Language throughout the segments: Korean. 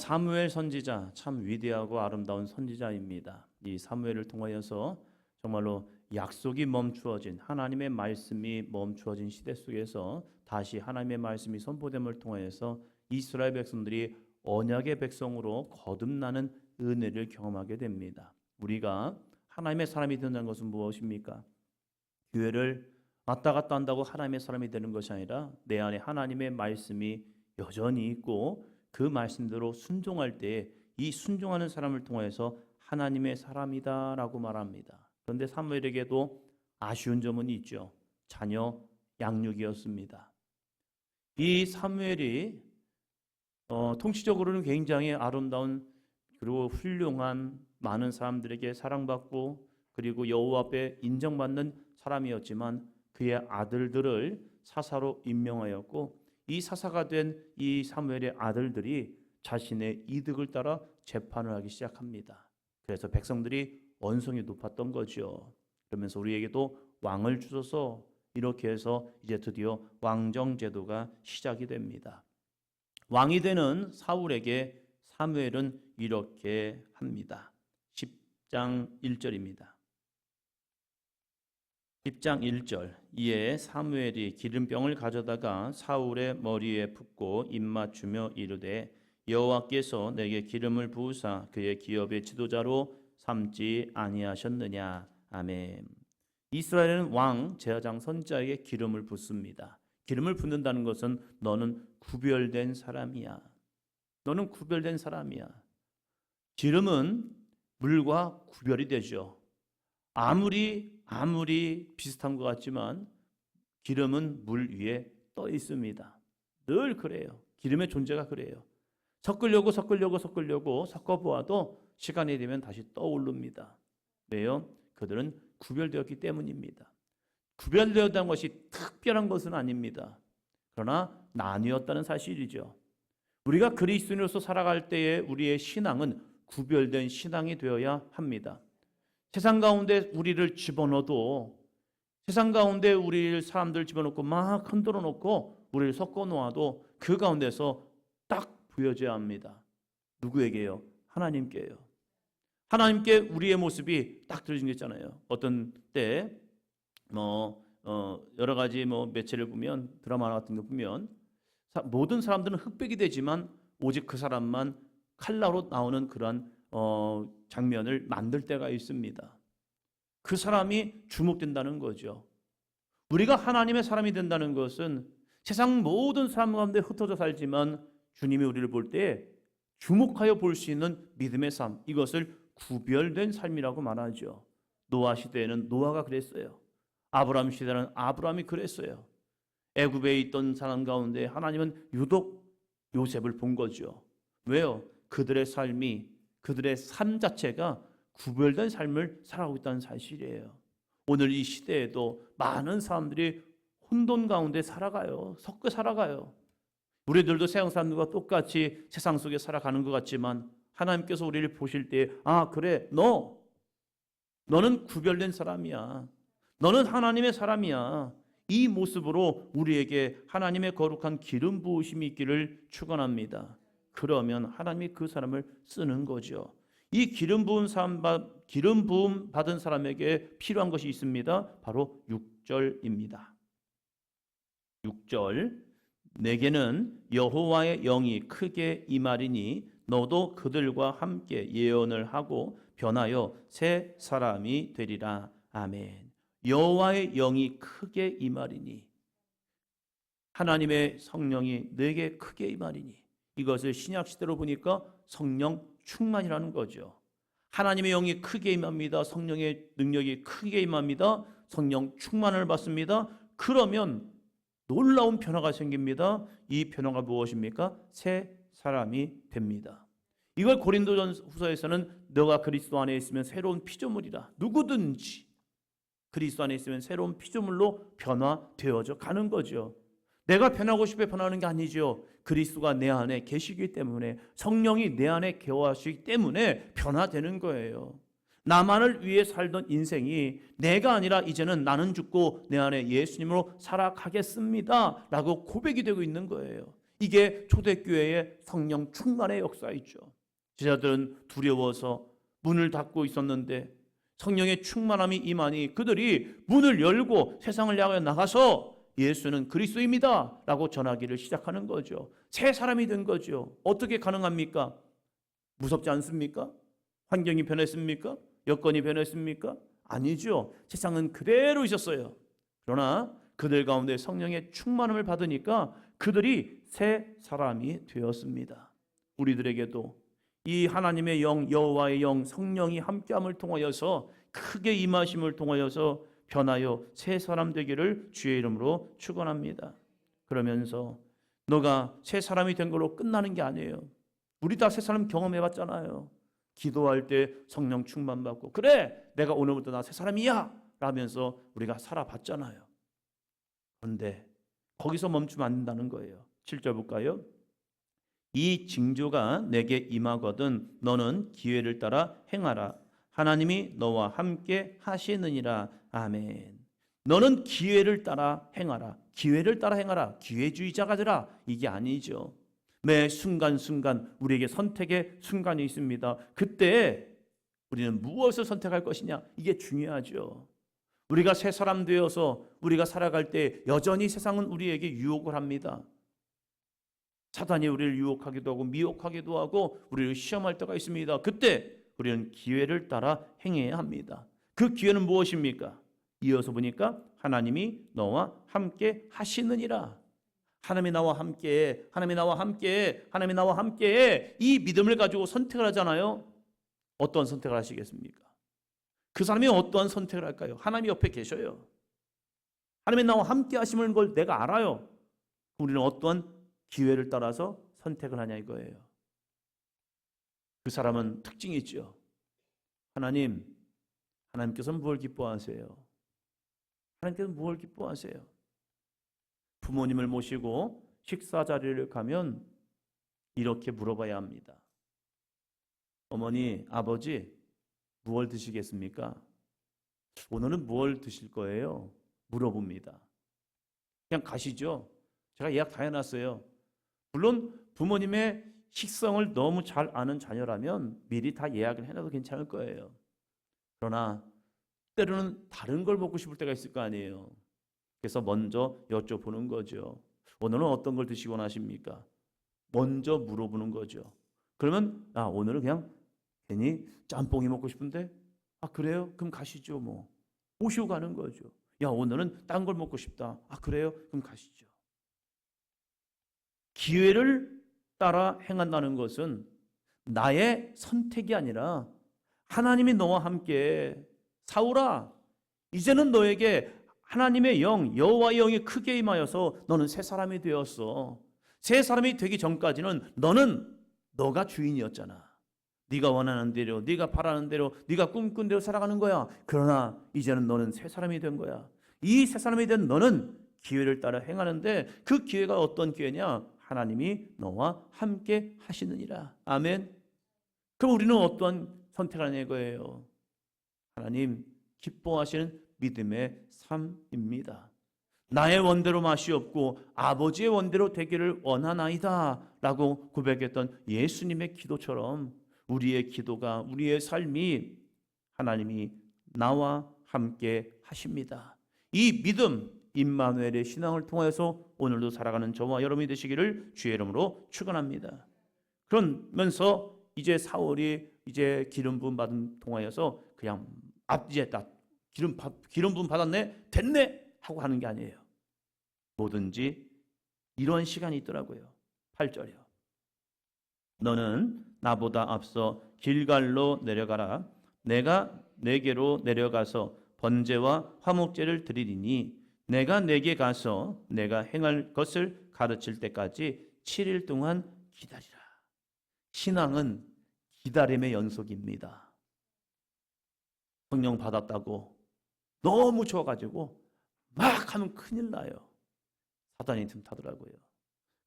사무엘 선지자 참 위대하고 아름다운 선지자입니다. 이 사무엘을 통하여서 정말로 약속이 멈추어진 하나님의 말씀이 멈추어진 시대 속에서 다시 하나님의 말씀이 선포됨을 통하여서 이스라엘 백성들이 언약의 백성으로 거듭나는 은혜를 경험하게 됩니다. 우리가 하나님의 사람이 된다는 것은 무엇입니까? 교회를 왔다 갔다 한다고 하나님의 사람이 되는 것이 아니라 내 안에 하나님의 말씀이 여전히 있고 그 말씀대로 순종할 때이 순종하는 사람을 통해서 하나님의 사람이다라고 말합니다. 그런데 사무엘에게도 아쉬운 점은 있죠. 자녀 양육이었습니다. 이 사무엘이 어, 통치적으로는 굉장히 아름다운 그리고 훌륭한 많은 사람들에게 사랑받고 그리고 여호와 앞에 인정받는 사람이었지만 그의 아들들을 사사로 임명하였고 이 사사가 된 이 사무엘의 아들들이 자신의 이득을 따라 재판을 하기 시작합니다. 그래서 백성들이 원성이 높았던 거죠. 그러면서 우리에게도 왕을 주셔서 이렇게 해서 이제 드디어 왕정 제도가 시작이 됩니다. 왕이 되는 사울에게 사무엘은 이렇게 합니다. 10장 1절입니다. 10장 1절 이에 사무엘이 기름병을 가져다가 사울의 머리에 붓고 입맞추며 이르되 여호와께서 내게 기름을 부으사 그의 기업의 지도자로 삼지 아니하셨느냐 아멘. 이스라엘은 왕 제사장 선자에게 기름을 붓습니다. 기름을 붓는다는 것은 너는 구별된 사람이야. 너는 구별된 사람이야. 기름은 물과 구별이 되죠. 아무리 아무리 비슷한 것 같지만 기름은 물 위에 떠 있습니다. 늘 그래요. 기름의 존재가 그래요. 섞으려고 섞으려고 섞으려고 섞어보아도 시간이 되면 다시 떠오릅니다. 왜요? 그들은 구별되었기 때문입니다. 구별되었다는 것이 특별한 것은 아닙니다. 그러나 나뉘었다는 사실이죠. 우리가 그리스도인으로서 살아갈 때에 우리의 신앙은 구별된 신앙이 되어야 합니다. 세상 가운데 우리를 집어넣어도 세상 가운데 우리를 사람들 집어넣고 막 흔들어 놓고 우리를 섞어 놓아도 그 가운데서 딱 보여져야 합니다. 누구에게요? 하나님께요. 하나님께 우리의 모습이 딱 있잖아요. 어떤 때, 뭐, 어, 여러 가지 뭐 매체를 보면 드라마 같은 거 보면 사, 모든 사람들은 흑백이 되지만 오직 그 사람만 칼라로 나오는 그러한 어, 장면을 만들 때가 있습니다. 그 사람이 주목된다는 거죠. 우리가 하나님의 사람이 된다는 것은 세상 모든 사람 가운데 흩어져 살지만 주님이 우리를 볼 때 주목하여 볼 수 있는 믿음의 삶, 이것을 구별된 삶이라고 말하죠. 노아 시대에는 노아가 그랬어요. 아브라함 시대는 아브라함이 그랬어요. 애굽에 있던 사람 가운데 하나님은 유독 요셉을 본 거죠. 왜요? 그들의 삶이 그들의 삶 자체가 구별된 삶을 살아가고 있다는 사실이에요. 오늘 이 시대에도 많은 사람들이 혼돈 가운데 살아가요. 섞여 살아가요. 우리들도 세상 사람들과 똑같이 세상 속에 살아가는 것 같지만 하나님께서 우리를 보실 때, 아, 그래, 너, 너는 구별된 사람이야. 너는 하나님의 사람이야. 이 모습으로 우리에게 하나님의 거룩한 기름 부으심이 있기를 축원합니다. 그러면 하나님이 그 사람을 쓰는 거죠. 이 기름 부은 사람, 기름 부음 받은 사람에게 필요한 것이 있습니다. 바로 6절입니다. 6절 내게는 여호와의 영이 크게 임하리니 너도 그들과 함께 예언을 하고 변하여 새 사람이 되리라. 아멘. 여호와의 영이 크게 임하리니 하나님의 성령이 내게 크게 임하리니 이것을 신약 시대로 보니까 성령 충만이라는 거죠. 하나님의 영이 크게 임합니다. 성령의 능력이 크게 임합니다. 성령 충만을 받습니다. 그러면 놀라운 변화가 생깁니다. 이 변화가 무엇입니까? 새 사람이 됩니다. 이걸 고린도전 후서에서는 너가 그리스도 안에 있으면 새로운 피조물이다. 누구든지 그리스도 안에 있으면 새로운 피조물로 변화되어져 가는 거죠. 내가 변하고 싶어 변하는 게 아니죠. 그리스도가 내 안에 계시기 때문에 성령이 내 안에 개화하시기 때문에 변화되는 거예요. 나만을 위해 살던 인생이 내가 아니라 이제는 나는 죽고 내 안에 예수님으로 살아가겠습니다. 라고 고백이 되고 있는 거예요. 이게 초대교회의 성령 충만의 역사이죠. 제자들은 두려워서 문을 닫고 있었는데 성령의 충만함이 임하니 그들이 문을 열고 세상을 향하여 나가서 예수는 그리스도입니다. 라고 전하기를 시작하는 거죠. 새 사람이 된 거죠. 어떻게 가능합니까? 무섭지 않습니까? 환경이 변했습니까? 여건이 변했습니까? 아니죠. 세상은 그대로 있었어요. 그러나 그들 가운데 성령의 충만함을 받으니까 그들이 새 사람이 되었습니다. 우리들에게도 이 하나님의 영 여호와의 영 성령이 함께함을 통하여서 크게 임하심을 통하여서 변하여 새 사람 되기를 주의 이름으로 축원합니다. 그러면서 너가 새 사람이 된 걸로 끝나는 게 아니에요. 우리 다 새 사람 경험해 봤잖아요. 기도할 때 성령 충만 받고 그래 내가 오늘부터 나 새 사람이야 라면서 우리가 살아봤잖아요. 그런데 거기서 멈추면 안 된다는 거예요. 7절 볼까요? 이 징조가 내게 임하거든 너는 기회를 따라 행하라. 하나님이 너와 함께 하시느니라. 아멘. 너는 기회를 따라 행하라. 기회를 따라 행하라. 기회주의자가 되라. 이게 아니죠. 매 순간순간 우리에게 선택의 순간이 있습니다. 그때 우리는 무엇을 선택할 것이냐? 이게 중요하죠. 우리가 새 사람 되어서 우리가 살아갈 때 여전히 세상은 우리에게 유혹을 합니다. 사단이 우리를 유혹하기도 하고 미혹하기도 하고 우리를 시험할 때가 있습니다. 그때 우리는 기회를 따라 행해야 합니다. 그 기회는 무엇입니까? 이어서 보니까 하나님이 너와 함께 하시느니라. 하나님이 나와 함께, 하나님이 나와 함께, 하나님이 나와 함께 이 믿음을 가지고 선택을 하잖아요. 어떤 선택을 하시겠습니까? 그 사람이 어떠한 선택을 할까요? 하나님이 옆에 계셔요. 하나님이 나와 함께 하시는 걸 내가 알아요. 우리는 어떠한 기회를 따라서 선택을 하냐 이거예요. 그 사람은 특징이 있죠. 하나님, 하나님께서는 무엇을 기뻐하세요? 하나님께서 무엇을 기뻐하세요? 부모님을 모시고 식사 자리를 가면 이렇게 물어봐야 합니다. 어머니, 아버지, 무얼 드시겠습니까? 오늘은 무얼 드실 거예요? 물어봅니다. 그냥 가시죠. 제가 예약 다 해놨어요. 물론 부모님의 식성을 너무 잘 아는 자녀라면 미리 다 예약을 해놔도 괜찮을 거예요. 그러나 때로는 다른 걸 먹고 싶을 때가 있을 거 아니에요. 그래서 먼저 여쭤보는 거죠. 오늘은 어떤 걸 드시고 나십니까? 먼저 물어보는 거죠. 그러면 아 오늘은 그냥 괜히 짬뽕이 먹고 싶은데 아 그래요? 그럼 가시죠 뭐 모시고 가는 거죠. 야 오늘은 딴 걸 먹고 싶다. 아 그래요? 그럼 가시죠. 기회를 따라 행한다는 것은 나의 선택이 아니라 하나님이 너와 함께 사울아 이제는 너에게 하나님의 영 여호와의 영이 크게 임하여서 너는 새 사람이 되었어. 새 사람이 되기 전까지는 너는 너가 주인이었잖아. 네가 원하는 대로, 네가 바라는 대로, 네가 꿈꾼 대로 살아가는 거야. 그러나 이제는 너는 새 사람이 된 거야. 이 새 사람이 된 너는 기회를 따라 행하는데 그 기회가 어떤 기회냐? 하나님이 너와 함께 하시느니라. 아멘. 그럼 우리는 어떠한 선택을 하냐 이거예요. 하나님 기뻐하시는 믿음의 삶입니다. 나의 원대로 맛이 없고 아버지의 원대로 되기를 원하나이다 라고 고백했던 예수님의 기도처럼 우리의 기도가 우리의 삶이 하나님이 나와 함께 하십니다. 이 믿음 임마누엘의 신앙을 통해서 오늘도 살아가는 저와 여러분이 되시기를 주의 이름으로 축원합니다. 그러면서 이제 사월이 이제 기름 부음 받은 통하여서 그냥 앞 이제 다 기름 받- 기름 부음 받았네 됐네 하고 하는 게 아니에요. 뭐든지 이런 시간이 있더라고요. 8절이요. 너는 나보다 앞서 길갈로 내려가라. 내가 내게로 내려가서 번제와 화목제를 드리리니 내가 내게 가서 내가 행할 것을 가르칠 때까지 7일 동안 기다리라. 신앙은 기다림의 연속입니다. 성령 받았다고 너무 좋아가지고 막 하면 큰일 나요. 사단이 틈타더라고요.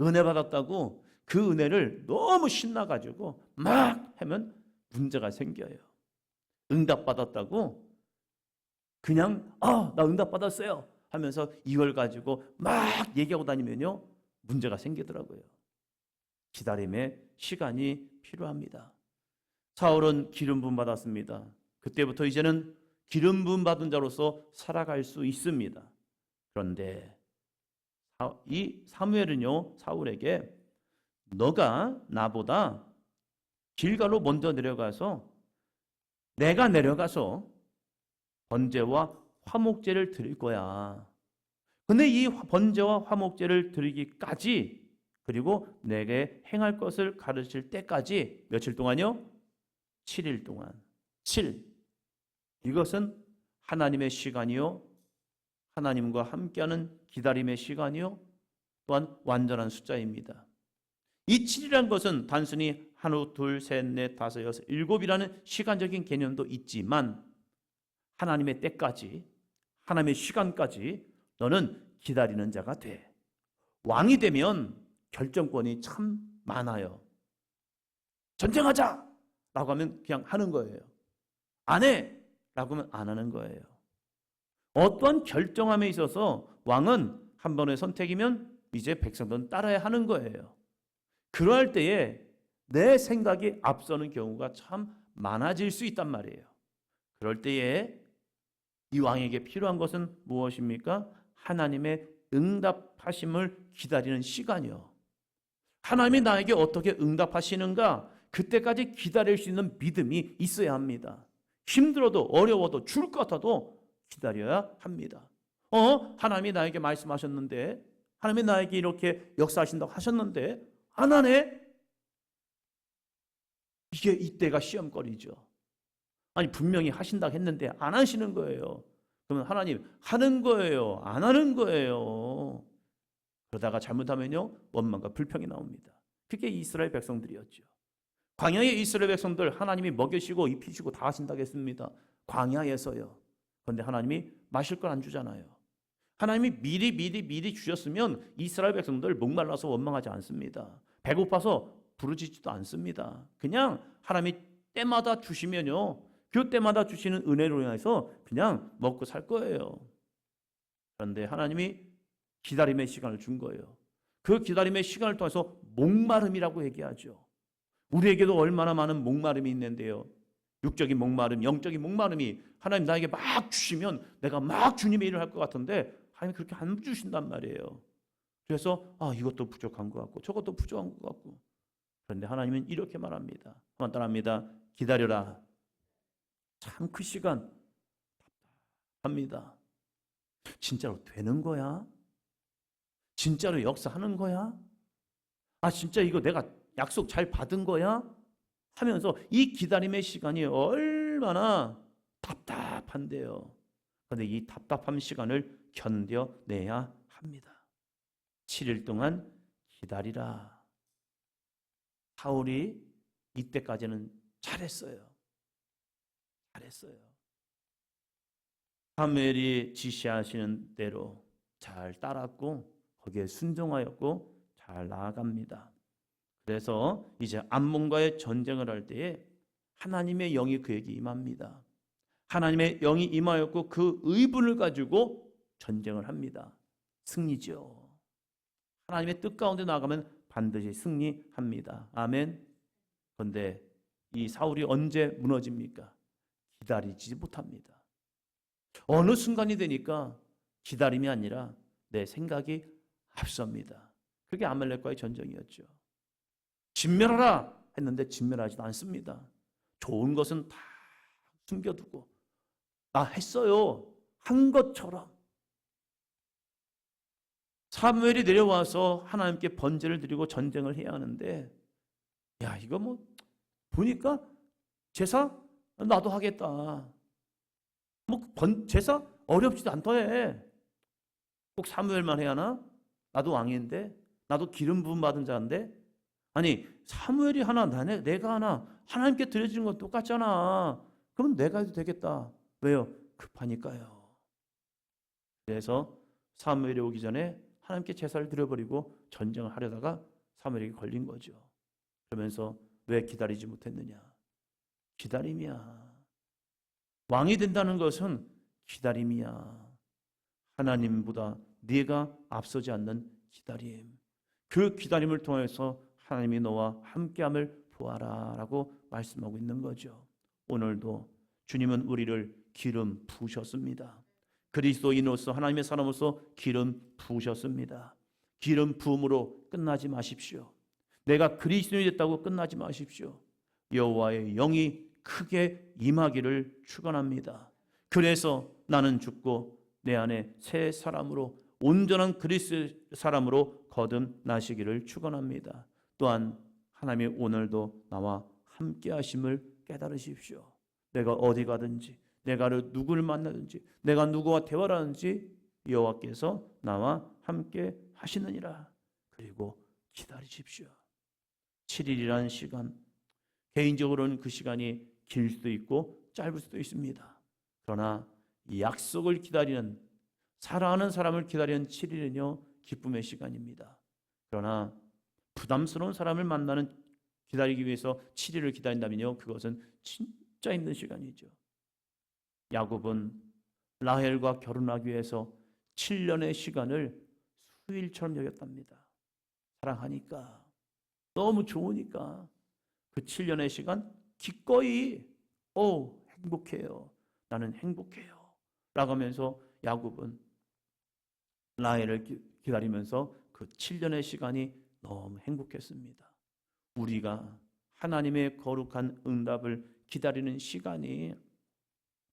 은혜 받았다고 그 은혜를 너무 신나가지고 막 하면 문제가 생겨요. 응답 받았다고 그냥 아, 나 응답 받았어요 하면서 이걸 가지고 막 얘기하고 다니면요 문제가 생기더라고요. 기다림의 시간이 필요합니다. 사울은 기름 부음 받았습니다. 그때부터 이제는 기름 부음 받은 자로서 살아갈 수 있습니다. 그런데 사- 이 사무엘은요 사울에게 너가 나보다 길가로 먼저 내려가서 내가 내려가서 번제와 화목제를 드릴 거야. 근데 이 화- 번제와 화목제를 드리기까지 그리고 내게 행할 것을 가르칠 때까지 며칠 동안요? 7일 동안. 7. 이것은 하나님의 시간이요. 하나님과 함께하는 기다림의 시간이요. 또한 완전한 숫자입니다. 이 7이라는 것은 단순히 하루, 둘, 셋, 넷, 다섯, 여섯, 일곱이라는 시간적인 개념도 있지만 하나님의 때까지, 하나님의 시간까지 너는 기다리는 자가 돼. 왕이 되면 결정권이 참 많아요. 전쟁하자! 라고 하면 그냥 하는 거예요. 안 해! 라고 하면 안 하는 거예요. 어떠한 결정함에 있어서 왕은 한 번의 선택이면 이제 백성들은 따라야 하는 거예요. 그러할 때에 내 생각이 앞서는 경우가 참 많아질 수 있단 말이에요. 그럴 때에 이 왕에게 필요한 것은 무엇입니까? 하나님의 응답하심을 기다리는 시간이요. 하나님이 나에게 어떻게 응답하시는가? 그때까지 기다릴 수 있는 믿음이 있어야 합니다. 힘들어도 어려워도 죽을 것 같아도 기다려야 합니다. 어? 하나님이 나에게 말씀하셨는데 하나님이 나에게 이렇게 역사하신다고 하셨는데 안 하네? 이게 이때가 시험거리죠. 아니 분명히 하신다고 했는데 안 하시는 거예요. 그러면 하나님 하는 거예요. 안 하는 거예요. 그러다가 잘못하면요 원망과 불평이 나옵니다. 그게 이스라엘 백성들이었죠. 광야의 이스라엘 백성들 하나님이 먹여주시고 입히시고 다 하신다고 했습니다. 광야에서요. 그런데 하나님이 마실 걸 안 주잖아요. 하나님이 미리 미리 미리 주셨으면 이스라엘 백성들 목말라서 원망하지 않습니다. 배고파서 부르짖지도 않습니다. 그냥 하나님이 때마다 주시면요. 그 때마다 주시는 은혜로 인해서 그냥 먹고 살 거예요. 그런데 하나님이 기다림의 시간을 준 거예요. 그 기다림의 시간을 통해서 목마름이라고 얘기하죠. 우리에게도 얼마나 많은 목마름이 있는데요. 육적인 목마름, 영적인 목마름이 하나님 나에게 막 주시면 내가 막 주님의 일을 할 것 같은데 하나님 그렇게 안 주신단 말이에요. 그래서 아 이것도 부족한 것 같고 저것도 부족한 것 같고 그런데 하나님은 이렇게 말합니다. 한번 따라합니다. 기다려라. 참 그 시간 답답합니다. 진짜로 되는 거야? 진짜로 역사하는 거야? 아 진짜 이거 내가 약속 잘 받은 거야? 하면서 이 기다림의 시간이 얼마나 답답한데요. 그런데 이 답답한 시간을 견뎌내야 합니다. 7일 동안 기다리라. 사울이 이때까지는 잘했어요. 잘했어요. 사무엘이 지시하시는 대로 잘 따랐고 거기에 순종하였고 잘 나아갑니다. 그래서 이제 암몬과의 전쟁을 할 때에 하나님의 영이 그에게 임합니다. 하나님의 영이 임하였고 그 의분을 가지고 전쟁을 합니다. 승리죠. 하나님의 뜻 가운데 나가면 반드시 승리합니다. 아멘. 그런데 이 사울이 언제 무너집니까? 기다리지 못합니다. 어느 순간이 되니까 기다림이 아니라 내 생각이 앞섭니다. 그게 아말렉과의 전쟁이었죠. 진멸하라 했는데 진멸하지도 않습니다. 좋은 것은 다 숨겨두고 나 했어요. 한 것처럼 사무엘이 내려와서 하나님께 번제를 드리고 전쟁을 해야 하는데 야 이거 뭐 보니까 제사 나도 하겠다. 뭐 번, 제사 어렵지도 않다 해. 꼭 사무엘만 해야 하나? 나도 왕인데 나도 기름 부음 받은 자인데 아니 사무엘이 하나 나네 내가 하나 하나님께 드려지는 건 똑같잖아. 그럼 내가 해도 되겠다. 왜요? 급하니까요. 그래서 사무엘이 오기 전에 하나님께 제사를 드려버리고 전쟁을 하려다가 사무엘에게 걸린 거죠. 그러면서 왜 기다리지 못했느냐? 기다림이야. 왕이 된다는 것은 기다림이야. 하나님보다 네가 앞서지 않는 기다림. 그 기다림을 통해서 하나님이 너와 함께함을 보아라라고 말씀하고 있는 거죠. 오늘도 주님은 우리를 기름 부으셨습니다. 그리스도인으로서 하나님의 사람으로서 기름 부으셨습니다. 기름 부음으로 끝나지 마십시오. 내가 그리스도인이 됐다고 끝나지 마십시오. 여호와의 영이 크게 임하기를 축원합니다. 그래서 나는 죽고 내 안에 새 사람으로 온전한 그리스도 사람으로 거듭나시기를 축원합니다. 또한 하나님이 오늘도 나와 함께 하심을 깨달으십시오. 내가 어디 가든지 내가 누구를 만나든지 내가 누구와 대화를 하든지 여호와께서 나와 함께 하시느니라. 그리고 기다리십시오. 7일이라는 시간 개인적으로는 그 시간이 길 수도 있고 짧을 수도 있습니다. 그러나 이 약속을 기다리는 사랑하는 사람을 기다리는 7일은요 기쁨의 시간입니다. 그러나 부담스러운 사람을 만나는 기다리기 위해서 7일을 기다린다면요 그것은 진짜 힘든 시간이죠. 야곱은 라헬과 결혼하기 위해서 7년의 시간을 수일처럼 여겼답니다. 사랑하니까 너무 좋으니까 그 7년의 시간 기꺼이 오 행복해요. 나는 행복해요. 라고 하면서 야곱은 라헬을 기- 기다리면서 그 7년의 시간이 너무 행복했습니다. 우리가 하나님의 거룩한 응답을 기다리는 시간이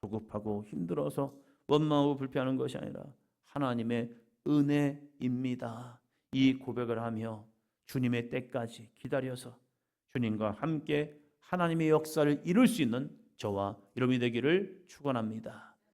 조급하고 힘들어서 원망하고 불평하는 것이 아니라 하나님의 은혜입니다. 이 고백을 하며 주님의 때까지 기다려서 주님과 함께 하나님의 역사를 이룰 수 있는 저와 여러분이 되기를 축원합니다.